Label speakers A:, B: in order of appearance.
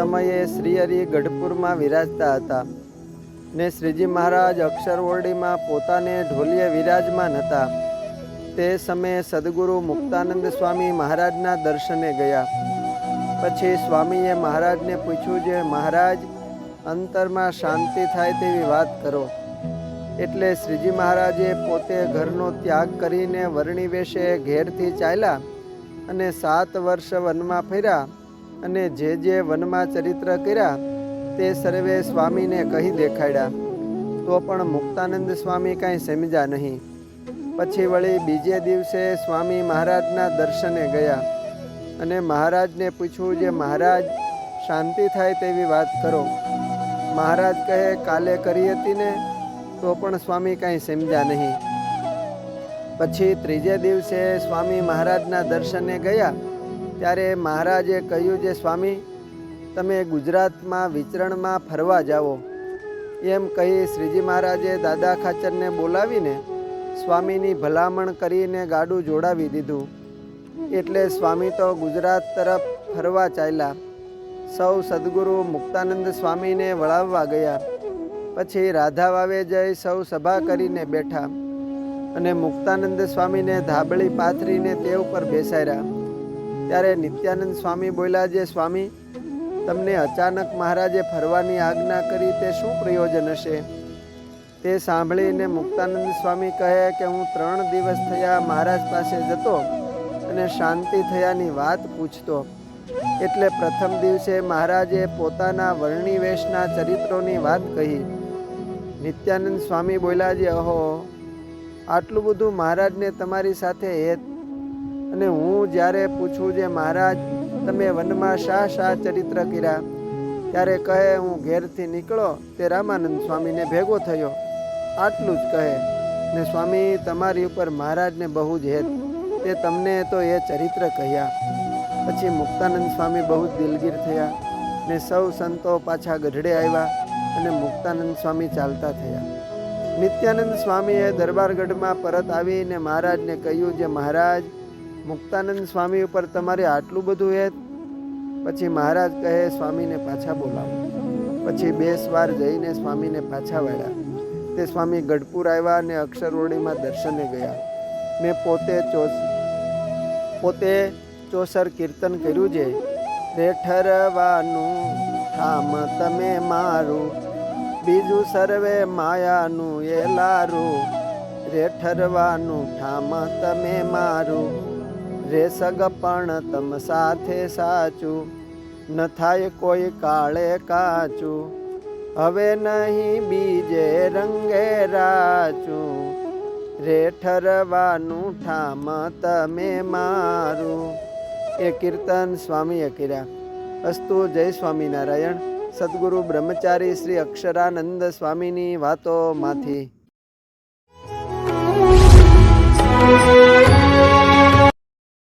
A: સમયે શ્રીહરિ ગઢપુરમાં વિરાજતા હતા ને શ્રીજી મહારાજ અક્ષરવોરડીમાં પોતાને ઢોલીએ વિરાજમાન હતા. તે સમયે સદગુરુ મુક્તાનંદ સ્વામી મહારાજના દર્શને ગયા. પછી સ્વામીએ મહારાજને પૂછ્યું જે મહારાજ, અંતરમાં શાંતિ થાય તેવી વાત કરો. એટલે શ્રીજી મહારાજે પોતે ઘરનો ત્યાગ કરીને વર્ણિવેશે ઘેરથી ચાલ્યા અને સાત વર્ષ વનમાં ફર્યા. અને જે જે વનમાં ચરિત્ર કર્યા, તે સર્વે સ્વામીને કહી દેખાડ્યા. તો પણ મુક્તાનંદ સ્વામી કાંઈ સમજ્યા નહીં. પછી વળી બીજે દિવસે સ્વામી મહારાજના દર્શને ગયા અને મહારાજને પૂછ્યું જે મહારાજ, શાંતિ થાય તેવી વાત કરો. મહારાજ કહે, કાલે કરી હતી ને? તો પણ સ્વામી કાંઈ સમજ્યા નહીં. પછી ત્રીજે દિવસે સ્વામી મહારાજના દર્શને ગયા ત્યારે મહારાજે કહ્યું જે સ્વામી, તમે ગુજરાતમાં વિચરણમાં ફરવા જાઓ. એમ કહી શ્રીજી મહારાજે દાદા ખાચરને બોલાવીને સ્વામીની ભલામણ કરીને ગાડું જોડાવી દીધું. એટલે સ્વામી તો ગુજરાત તરફ ફરવા ચાલ્યા. સૌ સદગુરુ મુક્તાનંદ સ્વામીને વળાવવા ગયા. પછી રાધા વાવે જઈ સૌ સભા કરીને બેઠા અને મુક્તાનંદ સ્વામીને ધાબળી પાથરીને તે ઉપર બેસાડ્યા. ત્યારે નિત્યાનંદ સ્વામી બોલ્યા, જે સ્વામી, તમને અચાનક મહારાજે ફરવાની આજ્ઞા કરી તે શું પ્રયોજન હશે? તે સાંભળીને મુક્તાનંદ સ્વામી કહે કે, હું ત્રણ દિવસ થયા મહારાજ પાસે જતો અને શાંતિ થયાની વાત પૂછતો. એટલે પ્રથમ દિવસે મહારાજે પોતાના વર્ણી વેશના ચરિત્રોની વાત કહી. નિત્યાનંદ સ્વામી બોલ્યા, જે અહો, આટલું બધું મહારાજને તમારી સાથે હેત અને હું જ્યારે પૂછું જે મહારાજ, તમે વનમાં શા શા ચરિત્ર કર્યા? ત્યારે કહે, હું ઘેરથી નીકળો. તે રામાનંદ સ્વામીને ભેગો થયો. આટલું જ કહે. ને સ્વામી, તમારી ઉપર મહારાજને બહુ જ હેત. તે તમને તો એ ચરિત્ર કહ્યા. પછી મુક્તાનંદ સ્વામી બહુ જ દિલગીર થયા ને સૌ સંતો પાછા ગઢડે આવ્યા અને મુક્તાનંદ સ્વામી ચાલતા થયા. નિત્યાનંદ સ્વામીએ દરબારગઢમાં પરત આવીને મહારાજને કહ્યું, જે મહારાજ મુક્તાનંદ સ્વામી ઉપર તમારે આટલું બધું એ પછી મહારાજ કહે, સ્વામીને પાછા બોલાવો. પછી બે સ્વાર જઈને સ્વામીને પાછા વળ્યા. તે સ્વામી ગઢપુર આવ્યા અને અક્ષરવડીમાં દર્શને ગયા. મેં પોતે ચોસ, પોતે ચોસર કીર્તન કર્યું છે. રે ઠરવાનું ઠામ તમે મારું, બીજું સર્વે માયાનું એ લારું. રે ઠરવાનું ઠામ તમે મારું રે સગપણ તમ સાથે સાચું. ન થાય કોઈ કાળે કાચું. હવે નહીં બીજે રંગે રાચું. રે ઠરવાનું ઠામ તમે મારું. એ કીર્તન સ્વામીએ કર્યા. અસ્તુ જય સ્વામિનારાયણ. સદગુરુ બ્રહ્મચારી શ્રી અક્ષરાનંદ સ્વામીની વાતોમાંથી.